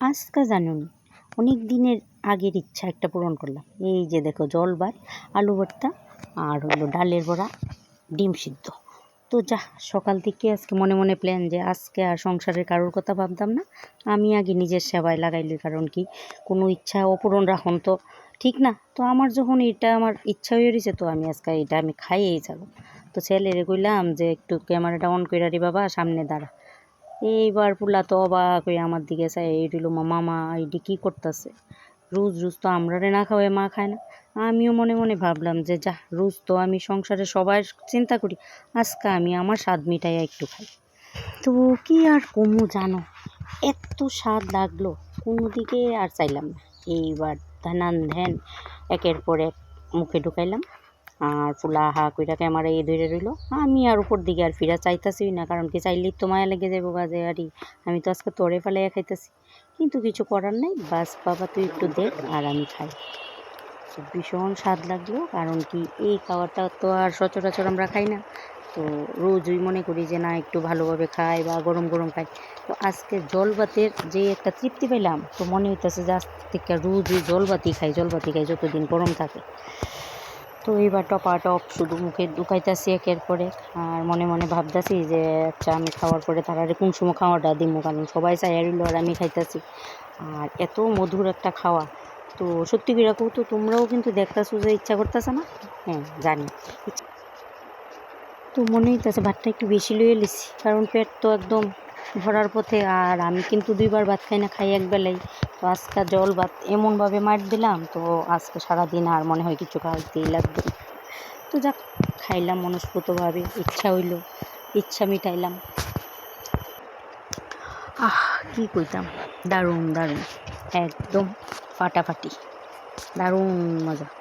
আজকে জানুন, অনেক দিনের আগের ইচ্ছা একটা পূরণ করলাম। এই যে দেখো, জল ভাত, আলু ভর্তা আর হলো ডালের বড়া, ডিম সিদ্ধ। তো যা, সকাল থেকে আজকে মনে মনে প্ল্যান যে আজকে আর সংসারের কারোর কথা ভাবতাম না। আমি আগে নিজের সেবায় লাগাইলি, কারণ কি, কোনো ইচ্ছা অপূরণ রাখুন তো, ঠিক না? তো আমার যখন এটা আমার ইচ্ছা হয়ে রয়েছে তো আমি আজকে এটা আমি খাইয়েই যাব। তো ছেলেরে কইলাম যে, একটু ক্যামেরাটা অন করে রে বাবা, সামনে দাঁড়া। এইবার পুলা তো অবাক হয়ে আমার দিকে চাই এই রইল মামা এইটি কী করতেছে? রোজ রোজ তো আমরা না খাওয়াই মা খায় না। আমিও মনে মনে ভাবলাম যে যা, রোজ তো আমি সংসারে সবাই চিন্তা করি, আজকে আমি আমার স্বাদ মিটাই একটু খাই। তো কি আর কমু জানো, এত স্বাদ লাগল, কোনো দিকে আর চাইলাম না। এইবার ধানান ধ্যান, একের পর এক মুখে ঢুকাইলাম। আর ফুলা হা কইরা ক্যামেরা এই ধরে রইল। আমি আর উপর দিকে আর ফিরা চাইতাছি না, কারণ কি চাইলেই তো মায়া লেগে যাব গাজে আরি আমি তো আজকে তোরে ফেলাইয়া খাইতেছি। কিন্তু কিছু করার নাই, বাস বাবা তুই একটু দেখ আর আমি খাই। ভীষণ স্বাদ লাগল, কারণ কি এই খাবারটা তো আর সচরাচর আমরা খাই না। তো রোজই মনে করি যে না, একটু ভালোভাবে খাই বা গরম গরম খাই। তো আজকে জল ভাতের যে একটা তৃপ্তি পেলাম তো মনে হইতেছে যে আজ থেকে রোজই জল ভাতই খাই জল ভাতই খাই যতদিন গরম থাকে। তো এবার টপা টপ শুধু মুখে ঢুকাইতেছি একের পরে আর মনে মনে ভাবতেছি যে আচ্ছা আমি খাওয়ার পরে তারা কোন সময় খাওয়াটা দিব কারণ সবাই চাই আর আমি খাইতেছি। আর এত মধুর একটা খাওয়া। তো সত্যি করে রাখো তো, তোমরাও কিন্তু দেখতেছো যে ইচ্ছা করতেছে না? হ্যাঁ জানি। তো মনে হইতেছে ভাতটা একটু বেশি লইয়ে লিছি, কারণ পেট তো একদম ভরার পথে আর আমি কিন্তু দুইবার ভাত খাই না, খাই এক বেলাই। তো আজকে জল ভাত এমনভাবে মার দিলাম, তো আজকে সারাদিন আর মনে হয় কিছু খাইতেই লাগবে তো যাক, খাইলাম মনস্ফূতভাবে ইচ্ছা হইল, ইচ্ছা মিটাইলাম। আহ, কি কইতাম? দারুণ দারুণ। একদম ফাটাফাটি। দারুণ মজা।